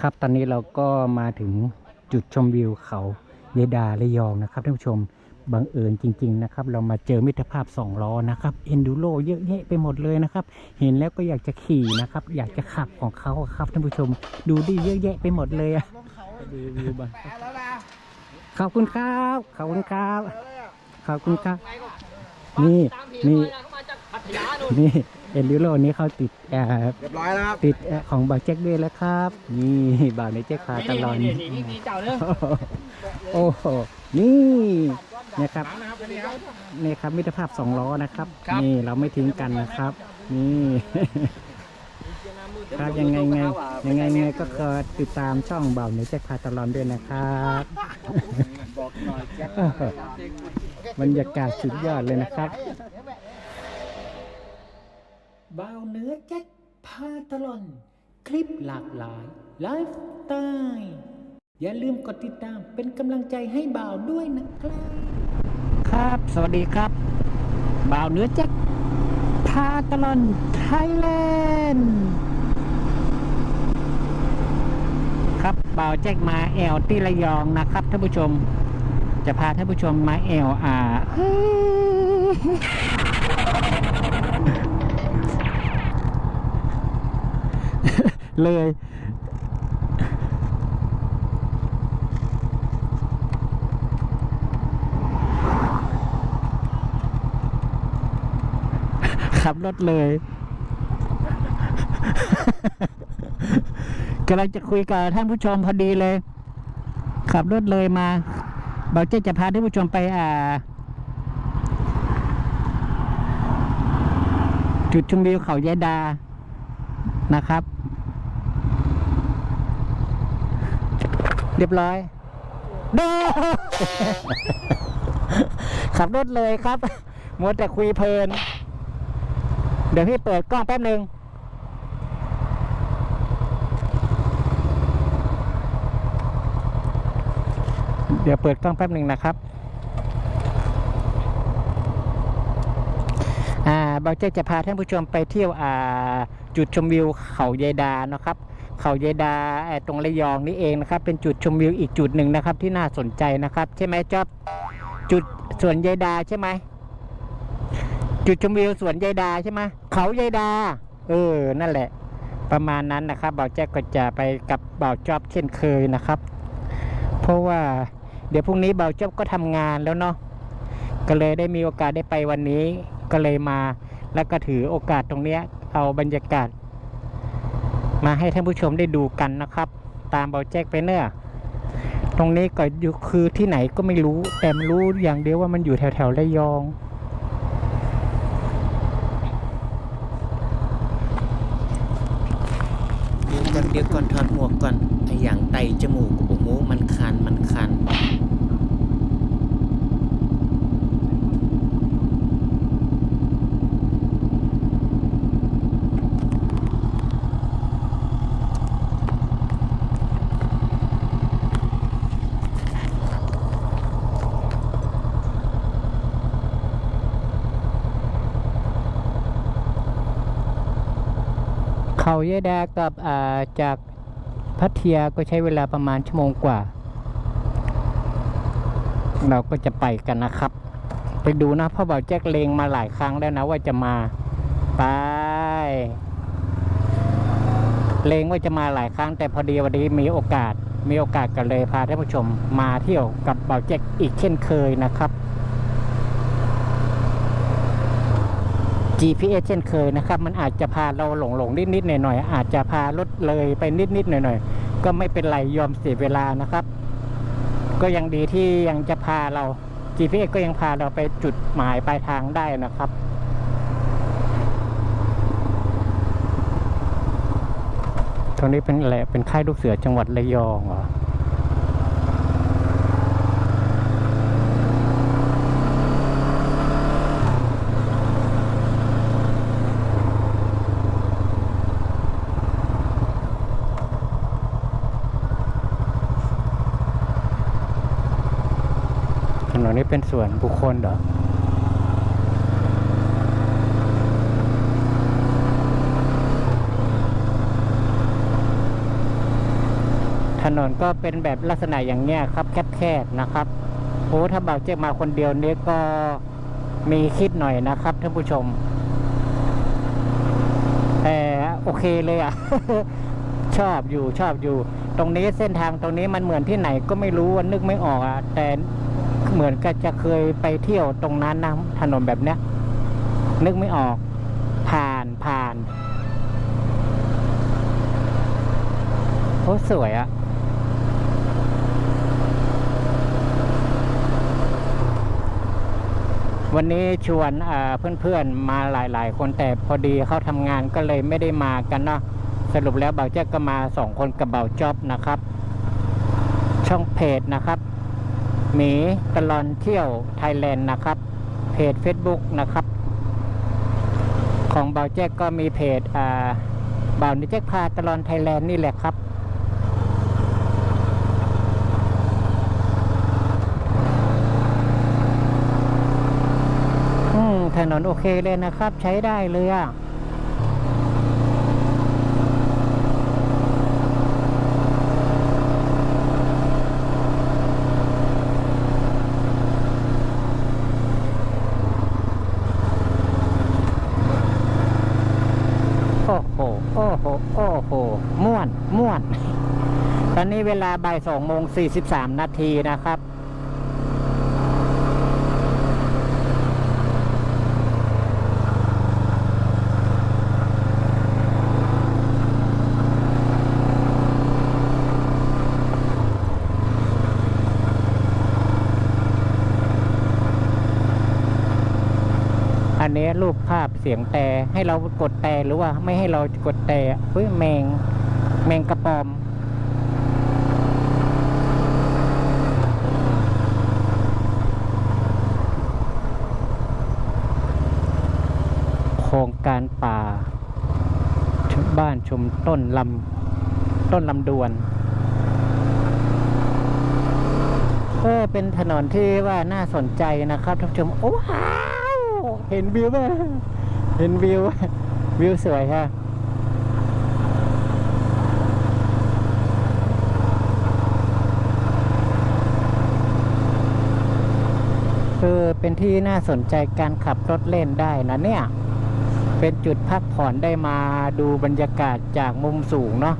ครับตอนนี้เราก็มาถึงจุดชมวิวเขาเยดาระยองนะครับท่านผู้ชมบังเอิญจริง ๆ นะครับ เรามาเจอมิตรภาพสองล้อนะครับเอนดูโรเยอะแยะไปหมดเลยนะครับ เห็นแล้วก็อยากจะขี่นะครับ อยากจะขับของเขาอะครับท่านผู้ชม ดูดิเยอะแยะไปหมดเลยอะดูวิวบ้างขอบคุณครับขอบคุณครับขอบคุณครับนี่นี่นี่ เอนดูโรนี้เขาติดแอร์เรียบร้อยแล้วครับติดแอร์ของบ่าวแจ็คด้วยแล้วครับ นี่บ่าวในแจ็คพาตลอดนี่นี่นี่เจ้าเนื้อโอ้โหนี่นะครับนี่ครับมิตรภาพสองล้อนะครับ นี่เราไม่ทิ้งกันนะครับ นี่ครับยังไงไงยังไงไงก็คอยติดตามช่องบ่าวในแจ็คพาตลอดด้วยนะครับบอกหน่อยแจ็คบรรยากาศสุดยอดเลยนะครับ บ่าวเนื้อแจ็คพาตลอน คลิปหลากหลาย ไลฟ์สไตล์อย่าลืมกดติดตามเป็นกำลังใจให้บ่าวด้วยนะครับครับ สวัสดีครับ บ่าวเนื้อแจ็คพาตลอนไทยแลนด์ครับบ่าวแจ็คมาแอลที่ระยองนะครับท่านผู้ชม จะพาท่านผู้ชมมาแอลอ่า เลย ขับรถเลยกำลังจะคุยกับท่านผู้ชมพอดีเลย ขับรถเลยมาบอกเจ๊จะพาท่านผู้ชมไปอ่า จุดชมวิวเขายายดานะครับ รียบร้อยโดขับรถเลยครับ มัวแต่คุยเพลิน เดี๋ยวพี่เปิดกล้องแป๊บหนึ่งเดี๋ยวเปิดกล้องแป๊บหนึ่งนะครับ อ่าบางเจ๊จะพาท่านผู้ชมไปเที่ยวอ่าจุดชมวิวเขายายดานะครับ เขายายดาเอ่อตรงระยองนี่เองนะครับ เป็นจุดชมวิวอีกจุดหนึ่งนะครับ ที่น่าสนใจนะครับ ใช่ไหมจ๊อบจุดสวนยายดาใช่ไหมจุดชมวิวสวนยายดาใช่ไหมเขายายดา เออ นั่นแหละ ประมาณนั้นนะครับบ่าวแจ๊กก็จะไปกับบ่าวจ๊อบเช่นเคยนะครับ เพราะว่าเดี๋ยวพรุ่งนี้บ่าวจ๊อบก็ทำงานแล้วเนาะก็เลยได้มีโอกาสได้ไปวันนี้ก็เลยมา แล้วก็ถือโอกาสตรงเนี้ยเอาบรรยากาศ มาให้ท่านผู้ชมได้ดูกันนะครับ ตามเบาแจ็คไปเนอะตรงนี้ก็อยู่คือที่ไหนก็ไม่รู้ แต่มันรู้อย่างเดียวว่ามันอยู่แถวแถวๆระยอง เดี๋ยวก่อนเดี๋ยวก่อนถอดหมวกก่อนไออย่างไตจมูกโอ้โหมันคันมันคัน เขายายดากับาจากพัทยาก็ใช้เวลาประมาณชั่วโมงกว่า เราก็จะไปกันนะครับ ไปดูนะพ่อบ่าวแจ็คเลงมาหลายครั้งแล้วนะว่าจะมาไปเลงว่าจะมาหลายครั้ง แต่พอดีวันนี้มีโอกาสมีโอกาสกันเลยพาท่านผู้ชมมาเที่ยวกับเบ่าแจ็คอีกเช่นเคยนะครับ GPS เช่นเคยนะครับ มันอาจจะพาเราหลงหลงนิดนิดหน่อยหน่อยอาจจะพารถเลยไปนิดนิดหน่อยหน่อยก็ไม่เป็นไรยอมเสียเวลานะครับ ก็ยังดีที่ยังจะพาเรา GPS ก็ยังพาเราไปจุดหมายปลายทางได้นะครับตรงนี้เป็นอะไรเป็นค่ายลูกเสือจังหวัดระยองเหรอ เป็นส่วนบุคคลเหรอถนนก็เป็นแบบลักษณะอย่างเนี้ยครับแคบๆนะครับโอ้ถ้าบ่าวเจ๊มาคนเดียวนี้ก็มีคิดหน่อยนะครับท่านผู้ชมแต่โอเคเลยอะ ชอบอยู่ชอบอยู่ ตรงนี้เส้นทางตรงนี้มันเหมือนที่ไหนก็ไม่รู้อะนึกไม่ออกอะแต่ เหมือนก็จะเคยไปเที่ยวตรงนั้นนะถนนแบบเนี้ย นึกไม่ออก ผ่านผ่านโอ้สวยอะวันนี้ชวนเพื่อนๆมาหลาย ๆ คนแต่พอดีเขาทำงานก็เลยไม่ได้มากันเนาะสรุปแล้วเบาเจ้าก็มาสองคนกับเบาจ็อบนะครับ ช่องเพจนะครับ หมีตลอนเที่ยวไทยแลนด์นะครับ เพจ Facebook นะครับ ของเบาแจ๊กก็มีเพจอ่าเบานิแจ๊กพาตลอนไทยแลนด์นี่แหละครับอืมถนนโอเคเลยนะครับ ใช้ได้เลยอะ โอ้โห โอ้โห โอ้โห ม่วนม่วน ตอนนี้เวลาบ่ายสองโมงสี่สิบสามนาทีนะครับ อันนี้รูปภาพเสียงแต่ให้เรากดแต่หรือว่าไม่ให้เรากดแต่เฮ้ยแมง แมงกระปอม โครงการป่าชบ้านชมต้นลำต้นลำดวนเออเป็นถนนที่ว่าน่าสนใจนะครับท่านผู้ชม โอ้ว้าว เห็นวิวไหมเห็นวิว วิวสวยค่ะ เป็นที่น่าสนใจการขับรถเล่นได้นะเนี่ย เป็นจุดพักผ่อนได้มาดูบรรยากาศจากมุมสูงเนาะ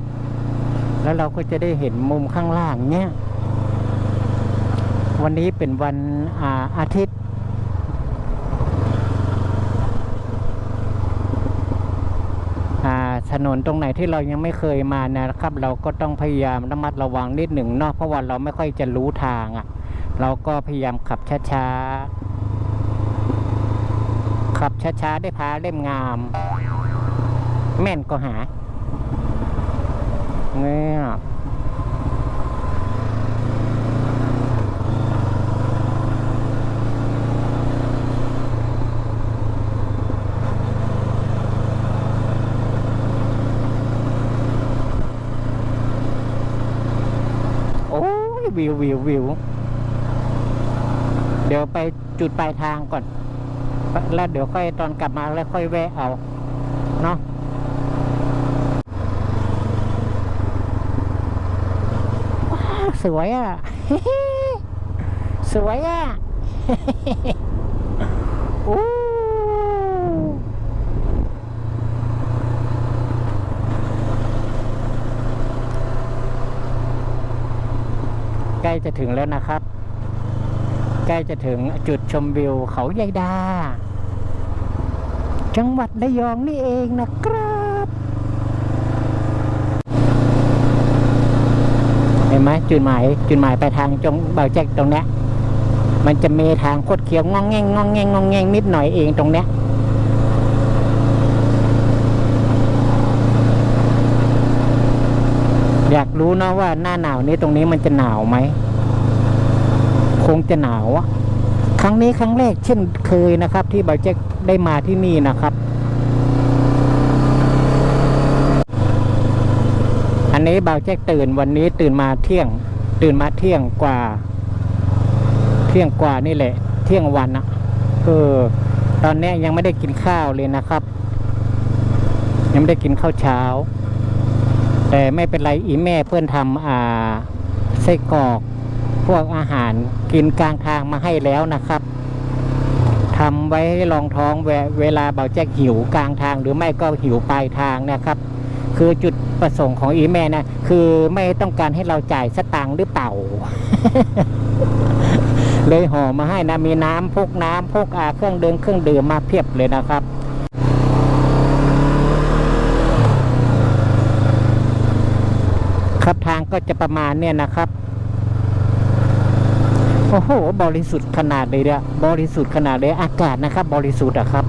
แล้วเราก็จะได้เห็นมุมข้างล่างเนี่ย วันนี้เป็นวันอาอาทิตย์ถนนตรงไหนที่เรายังไม่เคยมานะครับ เราก็ต้องพยายามระมัดระวังนิดหนึ่งเนาะเพราะว่าเราไม่ค่อยจะรู้ทางอะ่ะ เราก็พยายามขับช้าๆ ขับช้าๆได้พาเล่มงาม แม่นก็หาเนี่ยโอ้ยวิววิววิว เดี๋ยวไปจุดปลายทางก่อน แล้วเดี๋ยวค่อยตอนกลับมาแล้วค่อยแวะเอา เนาะว้าวสวยอะ สวยอะโอ้ใกล้จะถึงแล้วนะครับ ใกล้จะถึงจุดชมวิวเขาใหญ่ดา จังหวัดระยองนี่เองนะครับเห็นไหมจุดหมายจุดหมายไปทางจงเบาแจ็คตรงเนี้ยมันจะมีทางโคดเคี้ยวงองแงงงองแงงงองแงงนิดหน่อยเองตรงเนี้ยอยากรู้นะว่าหน้าหนาวนี้ตรงนี้มันจะหนาวไหม งจะหนาวอะครั้งนี้ครั้งแรกเช่นเคยนะครับ ที่เบาแจ็คได้มาที่นี่นะครับ อันนี้เบาแจ็คตื่นวันนี้ตื่นมาเที่ยง ตื่นมาเที่ยงกว่า เที่ยงกว่านี่แหละ เที่ยงวันอะเออตอนนี้ยยังไม่ได้กินข้าวเลยนะครับ ยังไม่ได้กินข้าวเช้า แต่ไม่เป็นไรอีแม่เพื่อนทำอ่าไส้กรอก พวกอาหารกินกลางทางมาให้แล้วนะครับทำไว้ให้รองท้องเวลาเบาแจ็คหิวกลางทาง หรือไม่ก็หิวปลายทางนะครับ คือจุดประสงค์ของอีแม่นะคือไม่ต้องการให้เราจ่ายสตางค์หรือเปล่า เลยห่อมาให้นะมีน้ำพกน้ำพกอาเครื่องดื่มเครื่องดื่มมาเพียบเลยนะครับครับทางก็จะประมาณเนี่ยนะครับ โอ้โห บริสุทธิ์ขนาดเลยเนี่ยบริสุทธิ์ขนาดเลยอากาศนะครับ บริสุทธิ์อะครับ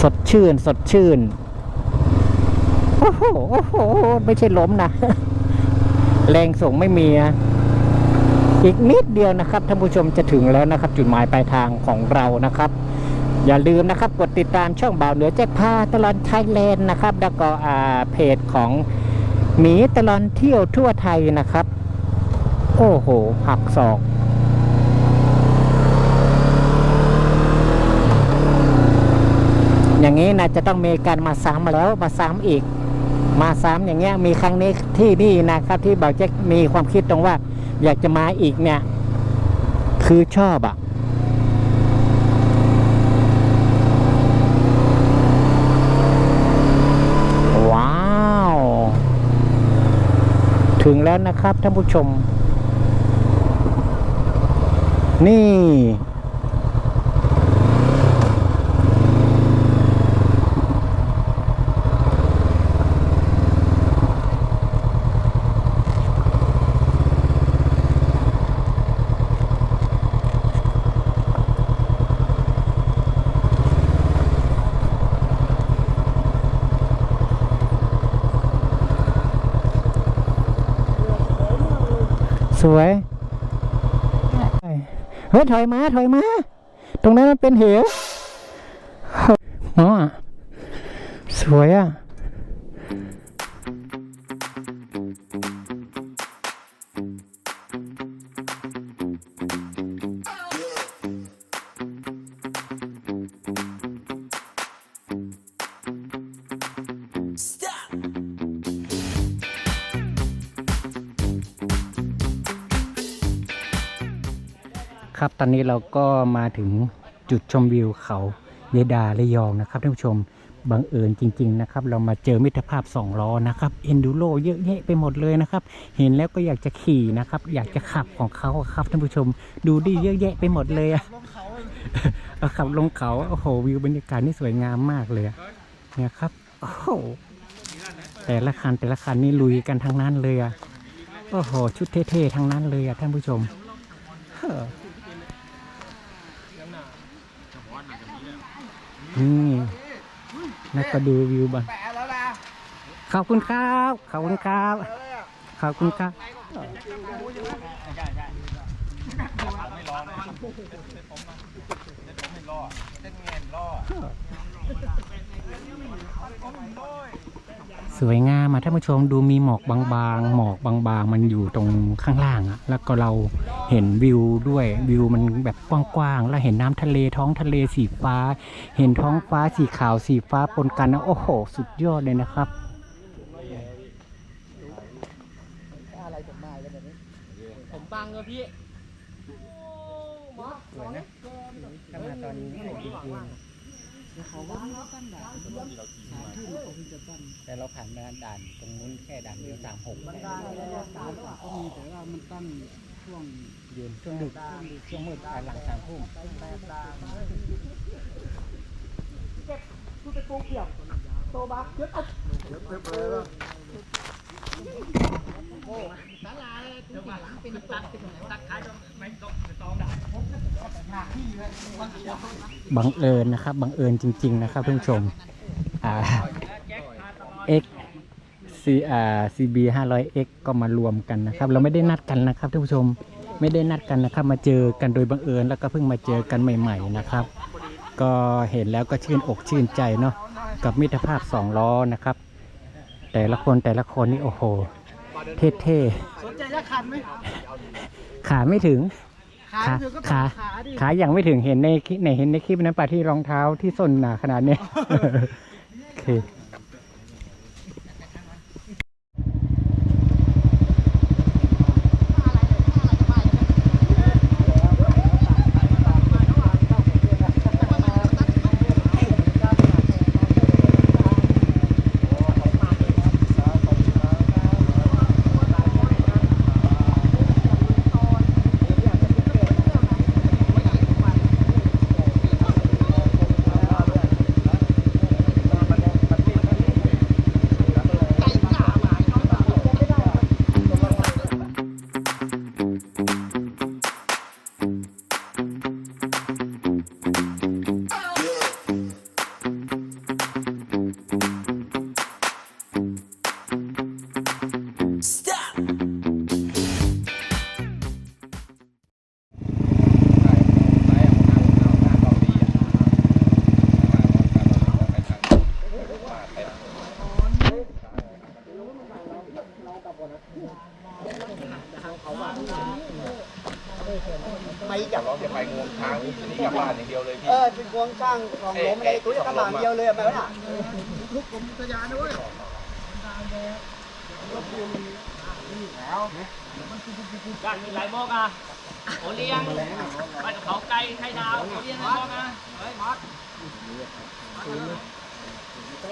สดชื่น สดชื่น โอ้โหโอ้โห ไม่ใช่ล้มนะ แรงส่งไม่มีนะอีกนิดเดียวนะครับท่านผู้ชมจะถึงแล้วนะครับ จุดหมายปลายทางของเรานะครับ อย่าลืมนะครับ กดติดตามช่องบ่าวเหนือแจ็คพาตลอดไทยแลนด์นะครับ แล้วก็อ่าเพจของหมีตลอดเที่ยวทั่วไทยนะครับ อ้โห หักศอกอย่างนี้นะจะต้องมีการมาซ้ำแล้วมาซ้ำอีก มาซ้ำอย่างเงี้ยมีครั้งนี้ที่นี่นะครับที่บอกจะมีความคิดตรงว่า อยากจะมาอีกเนี่ย คือชอบอะว้าวถึงแล้วนะครับท่านผู้ชม นี่ สวย เฮ้ ยถอยมาถอยมา ตรงนั้นมันเป็นเหวอ๋อสวยอะ อนนี้เราก็มาถึงจุดชมวิวเขาเยดาระยองนะครับท่านผู้ชมบังเอิญจริง ๆ นะครับ เรามาเจอมิตรภาพสองล้อนะครับเอนดูโรเยอะแยะไปหมดเลยนะครับ เห็นแล้วก็อยากจะขี่นะครับ อยากจะขับของเขาครับท่านผู้ชม ดูดิเยอะแยะไปหมดเลยอะขับลงเขาโอ้โหวิวบรรยากาศนี่สวยงามมากเลยอะเนี่ยครับโอ้โหแต่ละคันแต่ละคันนี่ลุยกันทั้งนั้นเลยอะโอ้โหชุดเท่ๆทั้งนั้นเลยอะท่านผู้ชมเฮ้อ นี่นักก็ดูวิวบ้างแปะแล้วนะขอบคุณครับ ขอบคุณครับ ขอบคุณครับ สวยงามมาท่านผู้ชมดูมีหมอกบางๆ หมอกบางๆ มันอยู่ตรงข้างล่างอะแล้วก็เราเห็นวิวด้วยวิวมันแบบกว้างๆ แล้วเห็นน้ำทะเลท้องทะเลสีฟ้า เห็นท้องฟ้าสีขาวสีฟ้าปนกันนะโอ้โห สุดยอดเลยนะครับ ผมบังเลยพี่ สวยนะถ้ามาตอนนี้ใส่ดีเอง แต่เราผ่านมาด่านตรงนู้นแค่ด่านเดียวสามหกก็มีแต่ว่ามันตั้งช่วงยืนช่วงดึกช่วงมืดอ่าหลังสามทุ่มบังเอิญนะครับ บังเอิญจริง ๆ นะครับท่านผู้ชม อ่า X C อ่า CB 500 X ก็มารวมกันนะครับ เราไม่ได้นัดกันนะครับท่านผู้ชมไม่ได้นัดกันนะครับ มาเจอกันโดยบังเอิญแล้วก็เพิ่งมาเจอกันใหม่ๆนะครับ ก็เห็นแล้วก็ชื่นอกชื่นใจเนาะกับมิตรภาพสองล้อนะครับ แต่ละคนแต่ละคนนี่โอ้โห เท่สนใจจะคันไหมๆขาไม่ถึง ขาขาคือก็ขา ขาดิขายังไม่ถึงเห็นในคลิปในเห็นในคลิปนั้นป่ะที่รองเท้าที่ส้นหนาขนาดเนี้ย โอเค นี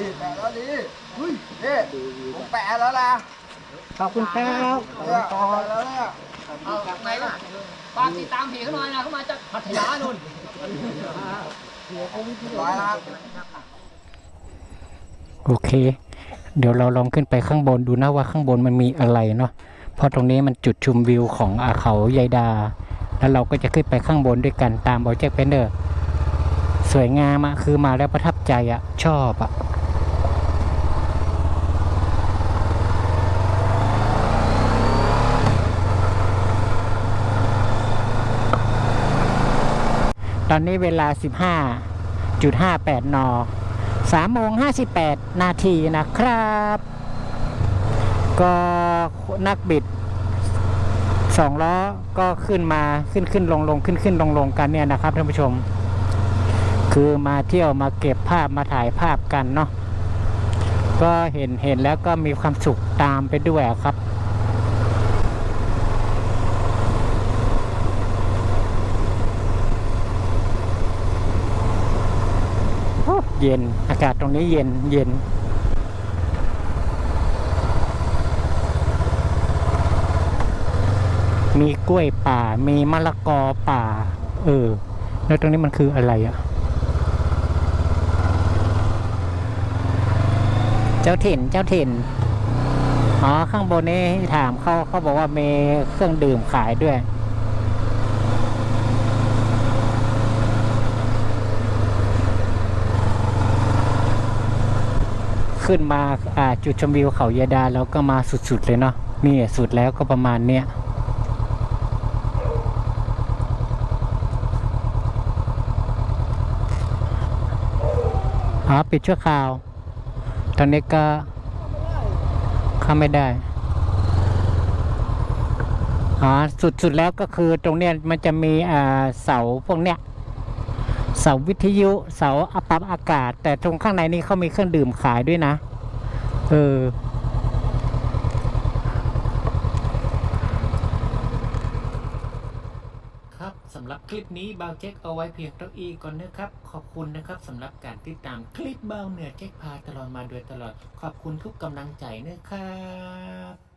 ่แปะแล้วดิเฮ้ยนี่ผมแปะแล้วนะ ขอบคุณครับเนี่ยแปะแล้วเนี่ยเอาไหนล่ะฝากติดตามเพจเขาหน่อยนะเขามาจากพัทยานุ่นร้อยละโอเค เดี๋ยวเราลองขึ้นไปข้างบนดูนะว่าข้างบนมันมีอะไรเนาะเพราะตรงนี้มันจุดชมวิวของอาเขายายดา แล้วเราก็จะขึ้นไปข้างบนด้วยกันตามบอแจ็คเพนเดอร์ สวยงามอะคือมาแล้วประทับใจอะชอบอะ ตอนนี้เวลา 15.58 น 3 โมง 58 นาทีนะครับ ก็นักบิดสองล้อก็ขึ้นมาขึ้นขึ้นลงลงขึ้นขึ้นลงลงกันเนี่ยนะครับท่านผู้ชม คือมาเที่ยวมาเก็บภาพมาถ่ายภาพกันเนาะก็เห็นเห็นแล้วก็มีความสุขตามไปด้วยครับ เย็น อากาศตรงนี้เย็นเย็นมีกล้วยป่า มีมะละกอป่า เออ แล้วตรงนี้มันคืออะไรอะ่ะ เจ้าถิ่น เจ้าถิ่น อ๋อ ข้างบนนี้ถามเขาเขาบอกว่ามีเครื่องดื่มขายด้วย ขึ้นมาอ่าจุดชมวิวเขายาดาแล้วก็มาสุดๆเลยเนาะนี่สุดแล้วก็ประมาณเนี้ยอ๋อปิดชั่วคราว ตอนนี้ก็เข้าไม่ได้อ๋อสุดๆแล้วก็คือตรงเนี้ยมันจะมีอ่าเสาพวกเนี้ย เสาวิทยุเสาอัปรับอากาศ แต่ตรงข้างในนี่เขามีเครื่องดื่มขายด้วยนะ เออ ครับสำหรับคลิปนี้บาวแจ็คเอาไว้เพียงเท่าอีก่อนนะครับ ขอบคุณนะครับสำหรับการติดตามคลิปบาวเหนือแจ็คพาตลอดมาโดยตลอด ขอบคุณทุกกำลังใจนะครับ